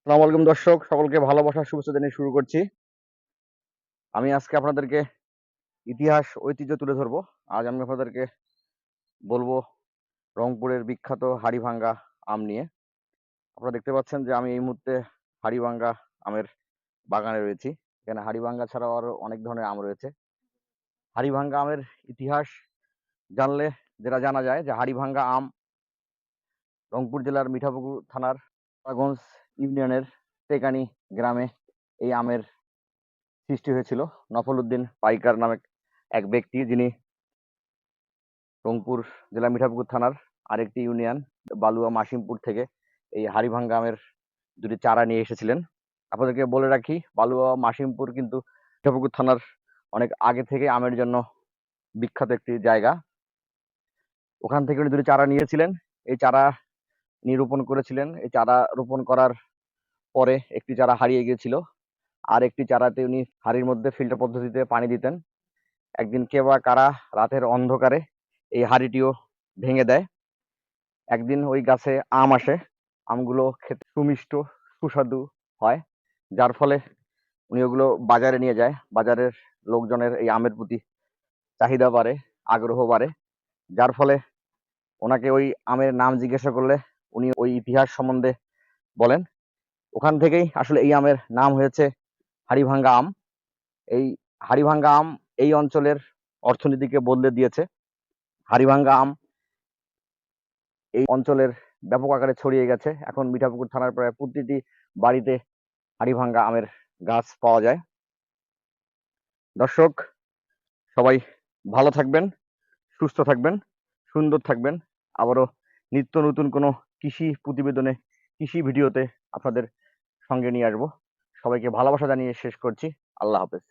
আসসালামু আলাইকুম দর্শক, সকলকে ভালোবাসার শুভেচ্ছা জানিয়ে শুরু করছি। আমি আজকে আপনাদেরকে ইতিহাস, ঐতিহ্য তুলে ধরবো। আজ আমি আপনাদেরকে বলব রংপুরের বিখ্যাত হাড়িভাঙ্গা আম নিয়ে। আপনারা দেখতে পাচ্ছেন যে আমি এই মুহূর্তে হাড়িভাঙ্গা আমের বাগানে রয়েছি। এখানে হাড়িভাঙ্গা ছাড়াও আরও অনেক ধরনের আম রয়েছে। হাড়িভাঙ্গা আমের ইতিহাস জানলে, যেটা জানা যায় যে হাড়িভাঙ্গা আম রংপুর জেলার মিঠাপুকুর থানার গঞ্জ ইউনিয়নের টেকানি গ্রামে এই আমের সৃষ্টি হয়েছিল। নফল উদ্দিন পাইকার নামে এক ব্যক্তি, যিনি রংপুর জেলা মিঠাপুকুর থানার আরেকটি ইউনিয়ন, বালুয়া মাসিমপুর থেকে এই হাড়িভাঙ্গা আমের দুটি চারা নিয়ে এসেছিলেন। আপনাদেরকে বলে রাখি, বালুয়া মাসিমপুর কিন্তু মিঠাপুকুর থানার অনেক আগে থেকে আমের জন্য বিখ্যাত একটি জায়গা। ওখান থেকে উনি দুটি চারা নিয়েছিলেন। এই চারা নিরূপণ করেছিলেন। এই চারা রোপণ করার পরে একটি চারা হারিয়ে গিয়েছিল। আর একটি চারাতে উনি হাড়ির মধ্যে ফিল্টার পদ্ধতিতে পানি দিতেন। একদিন কে বা কারা রাতের অন্ধকারে এই হাড়িটিও ভেঙে দেয়। একদিন ওই গাছে আম আসে। আমগুলো খেতে সুমিষ্ট, সুস্বাদু হয়। যার ফলে উনি ওগুলো বাজারে নিয়ে যায়। বাজারের লোকজনের এই আমের প্রতি চাহিদা বাড়ে, আগ্রহ বাড়ে। যার ফলে ওনাকে ওই আমের নাম জিজ্ঞাসা করলে উনি ওই ইতিহাস সম্বন্ধে বলেন। ওখান থেকেই আসলে এই আমের নাম হয়েছে হাড়িভাঙ্গা আম। এই হাড়িভাঙ্গা আম এই অঞ্চলের অর্থনীতিকে বদলে দিয়েছে। হাড়িভাঙ্গা আম এই অঞ্চলের ব্যাপক আকারে ছড়িয়ে গেছে। এখন মিঠাপুকুর থানার প্রায় প্রতিটি বাড়িতে হাড়িভাঙ্গা আমের গাছ পাওয়া যায়। দর্শক, সবাই ভালো থাকবেন, সুস্থ থাকবেন, সুন্দর থাকবেন। আবারও নিত্য নতুন কোনো কৃষি প্রতিবেদনে কৃষি ভিডিওতে আপনাদের সঙ্গে নিয়ে আসব। সবাইকে ভালোবাসা জানিয়ে শেষ করছি। আল্লাহ হাফেজ।